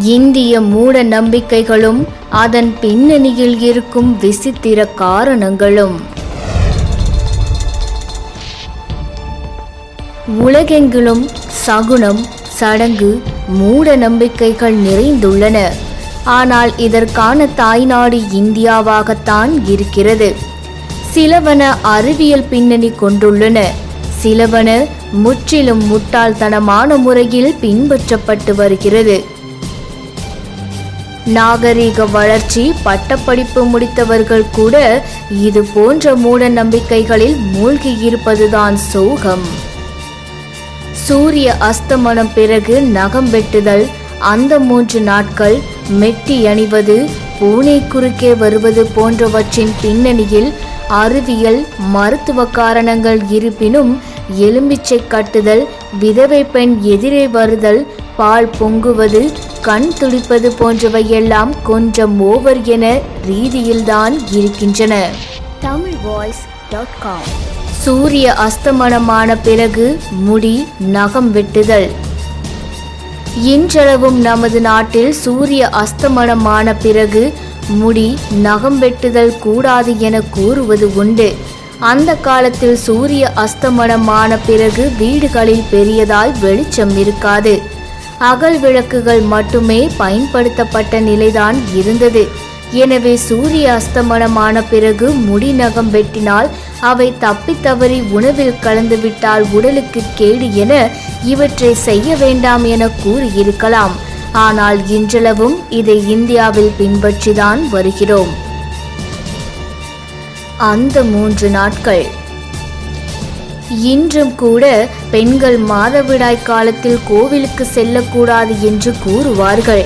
இந்திய மூட நம்பிக்கைகளும் அதன் பின்னணியில் இருக்கும் விசித்திர காரணங்களும். உலகெங்கிலும் சகுனம் சடங்கு மூட நம்பிக்கைகள் நிறைந்துள்ளன. ஆனால் இதற்கான தாய்நாடு இந்தியாவாகத்தான் இருக்கிறது. சிலவன அறிவியல் பின்னணி கொண்டுள்ளன. சிலவன முற்றிலும் முட்டாள்தனமான முறையில் பின்பற்றப்பட்டு வருகிறது. நாகரீக வளர்ச்சி பட்டப்படிப்பு முடித்தவர்கள் கூட இது போன்ற மூட நம்பிக்கைகளில் மூழ்கி இருப்பதுதான் சோகம். சூரிய அஸ்தமனம் பிறகு நகம் வெட்டுதல் அந்த மூன்று நாட்கள் மெட்டி அணிவது பூனை குறுக்கே வருவது போன்றவற்றின் பின்னணியில் அறிவியல் மருத்துவ காரணங்கள் இருப்பினும் எலும்பிச்சை கட்டுதல் விதவை பெண் எதிரே வருதல் பால் பொங்குவது கண் துடிப்பது போன்றவையெல்லாம் கொஞ்சம் ஓவர் என ரீதியில்தான் இருக்கின்றன. தமிழ் வாய்ஸ் டாட் காம் சூரிய அஸ்தமனமான பிறகு முடி நகம் வெட்டுதல். இன்றளவும் நமது நாட்டில் சூரிய அஸ்தமனமான பிறகு முடி நகம் வெட்டுதல் கூடாது என கூறுவது உண்டு. அந்த காலத்தில் சூரிய அஸ்தமனமான பிறகு வீடுகளில் பெரியதாய் வெளிச்சம் இருக்காது. அகல் விளக்குகள் மட்டுமே பயன்படுத்தப்பட்ட நிலைதான் இருந்தது. எனவே சூரிய அஸ்தமனமான பிறகு முடி நகம் வெட்டினால் அவை தப்பித் தவறி உணவில் கலந்துவிட்டால் உடலுக்கு கேடு என இவற்றை செய்ய வேண்டாம் என கூறியிருக்கலாம். ஆனால் இன்றளவும் இதை இந்தியாவில் பின்பற்றிதான் வருகிறோம். அந்த மூன்று நாட்கள். இன்றும் கூட பெண்கள் மாதவிடாய் காலத்தில் கோவிலுக்கு செல்லக்கூடாது என்று கூறுவார்கள்.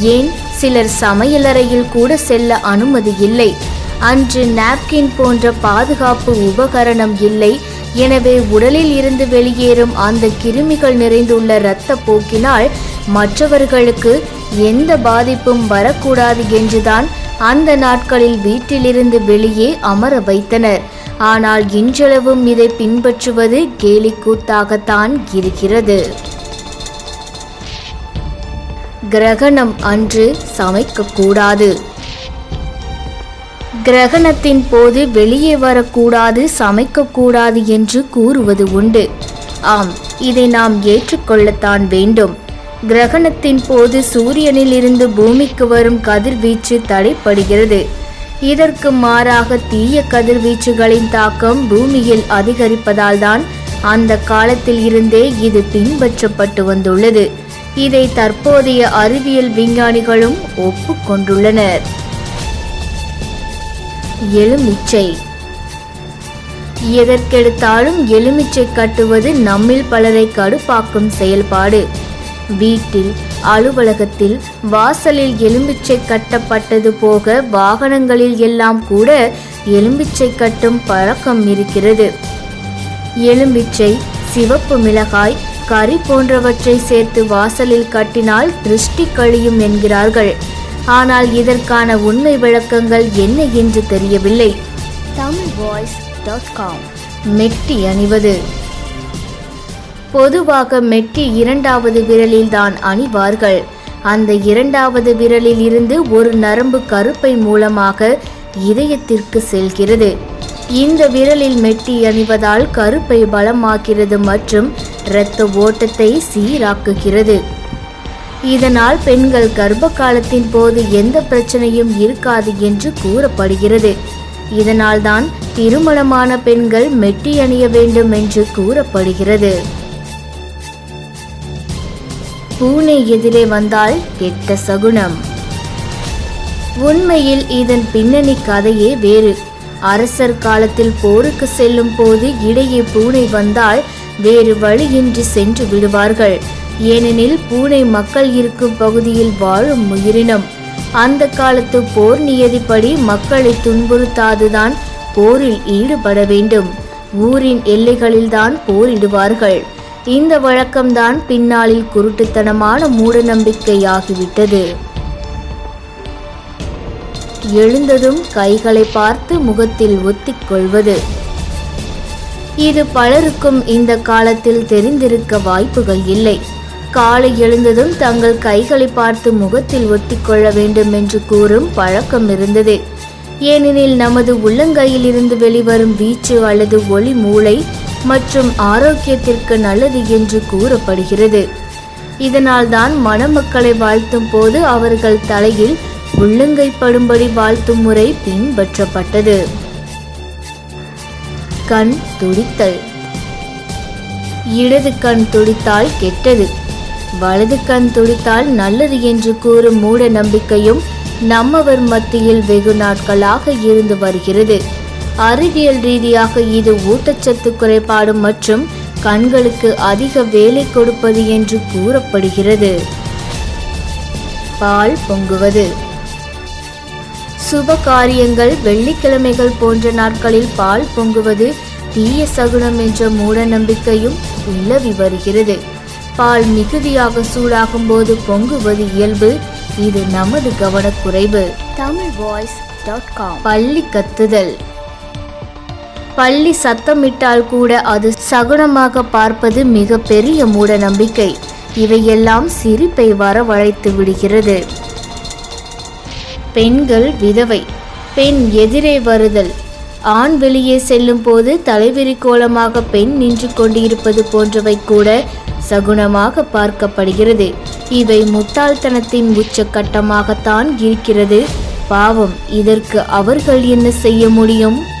ஏன்? சிலர் சமையலறையில் கூட செல்ல அனுமதி இல்லை. அன்று நாப்கின் போன்ற பாதுகாப்பு உபகரணம் இல்லை. எனவே உடலில் இருந்து வெளியேறும் அந்த கிருமிகள் நிறைந்துள்ள இரத்த போக்கினால் மற்றவர்களுக்கு எந்த பாதிப்பும் வரக்கூடாது என்றுதான் அந்த நாட்களில் வீட்டிலிருந்து வெளியே அமர வைத்தனர். ஆனால் இன்றளவும் இதை பின்பற்றுவது கேலிக்கூத்தாகத்தான் இருக்கிறது. கிரகணம் அன்று சமைக்கக்கூடாது. கிரகணத்தின் போது வெளியே வரக்கூடாது சமைக்கக்கூடாது என்று கூறுவது உண்டு. ஆம் இதை நாம் ஏற்றுக்கொள்ளத்தான் வேண்டும். கிரகணத்தின் போது சூரியனில் இருந்து பூமிக்கு வரும் கதிர்வீச்சு தடைப்படுகிறது. இதற்கு மாறாக தீய கதிர்வீச்சுகளின் தாக்கம் பூமியில் அதிகரிப்பதால் தான் அந்த காலத்தில் இருந்தே இது பின்பற்றப்பட்டு வந்துள்ளது. இதை தற்போதைய அறிவியல் விஞ்ஞானிகளும் ஒப்புக்கொண்டுள்ளனர். எலுமிச்சை. எதற்கெடுத்தாலும் எலுமிச்சை கட்டுவது நம்மில் பலரை கடுப்பாக்கும் செயல்பாடு. வீட்டில் அலுவலகத்தில் வாசலில் எலும்பிச்சை கட்டப்பட்டது போக வாகனங்களில் எல்லாம் கூட எலும்பிச்சை கட்டும் பழக்கம் இருக்கிறது. எலும்பிச்சை சிவப்பு மிளகாய் கறி போன்றவற்றை சேர்த்து வாசலில் கட்டினால் திருஷ்டி கழியும் என்கிறார்கள். ஆனால் இதற்கான உண்மை விளக்கங்கள் என்ன என்று தெரியவில்லை. Tamil voice dot com. மெட்டி அணிவது. பொதுவாக மெட்டி இரண்டாவது விரலில் தான் அணிவார்கள். அந்த இரண்டாவது விரலில் இருந்து ஒரு நரம்பு கருப்பை மூலமாக இதயத்திற்கு செல்கிறது. இந்த விரலில் மெட்டி அணிவதால் கருப்பை பலமாக்கிறது மற்றும் இரத்த ஓட்டத்தை சீராக்குகிறது. இதனால் பெண்கள் கர்ப்ப காலத்தின் போது எந்த பிரச்சனையும் இருக்காது என்று கூறப்படுகிறது. இதனால்தான் திருமணமான பெண்கள் மெட்டி அணிய வேண்டும் என்று கூறப்படுகிறது. பூனை எதிரே வந்தால் கெட்ட சகுனம். உண்மையில் இதன் பின்னணி கதையே வேறு. அரசர் காலத்தில் போருக்கு செல்லும் போது இடையே பூனை வந்தால் வேறு வழியின்றி சென்று விடுவார்கள். ஏனெனில் பூனை மக்கள் இருக்கும் பகுதியில் வாழும் உயிரினம். அந்த காலத்து போர் நியதிப்படி மக்களை துன்புறுத்தாதுதான் போரில் ஈடுபட வேண்டும். ஊரின் எல்லைகளில்தான் போரிடுவார்கள். இந்த வழக்கம்தான் பின்னாளில் குருட்டுத்தனமான மூடநம்பிக்கையாகிவிட்டது. எழுந்ததும் கைகளை பார்த்து முகத்தில் ஒத்திக் கொள்வது. இது பலருக்கும் இந்த காலத்தில் தெரிந்திருக்க வாய்ப்புகள் இல்லை. காலை எழுந்ததும் தங்கள் கைகளை பார்த்து முகத்தில் ஒட்டிக்கொள்ள வேண்டும் என்று கூறும் பழக்கம் இருந்தது. ஏனெனில் நமது உள்ளங்கையில் இருந்து வெளிவரும் வீச்சு அல்லது ஒளி மூளை மற்றும் ஆரோக்கியத்திற்கு நல்லது என்று கூறப்படுகிறது. இதனால்தான் மணமக்களை வாழ்த்தும் போது அவர்கள் தலையில் உள்ளங்கை படும்படி வாழ்த்தும் முறை பின்பற்றப்பட்டது. கண் துடித்தல். இடது கண் துடித்தால் கெட்டது. வலது கண் துடித்தால் நல்லது என்று கூறும் மூட நம்பிக்கையும் நம்மவர் மத்தியில் வெகு நாட்களாக இருந்து வருகிறது. அறிவியல் ரீதியாக இது ஊட்டச்சத்து குறைபாடு மற்றும் கண்களுக்கு அதிக வேலை கொடுப்பது என்று கூறப்படுகிறது. பால் பொங்குவது. சுப காரியங்கள் வெள்ளிக்கிழமைகள் போன்ற நாட்களில் பால் பொங்குவது தீய சகுனம் என்ற மூட நம்பிக்கையும் நிலவி வருகிறது. பால் மிகுதியாக சூடாகும் போது பொங்குவது இயல்பு. இது நமது கவனக்குறைவு. Tamil voice dot com. பள்ளி கத்துதல். பள்ளி சத்தமிட்டால் கூட அது சகுனமாக பார்ப்பது மிக பெரிய மூட நம்பிக்கை இவையெல்லாம் சிரிப்பை வரவழைத்து விடுகிறது. பெண்கள் விதவை. பெண் எதிரே வருதல். ஆண் வெளியே செல்லும் போது தலைவிரி கோலமாக பெண் நின்று கொண்டிருப்பது போன்றவை கூட சகுனமாக பார்க்கப்படுகிறது. இவை முட்டாள்தனத்தின் உச்சக்கட்டமாகத்தான் இருக்கிறது. பாவம் இதற்கு அவர்கள் என்ன செய்ய முடியும்?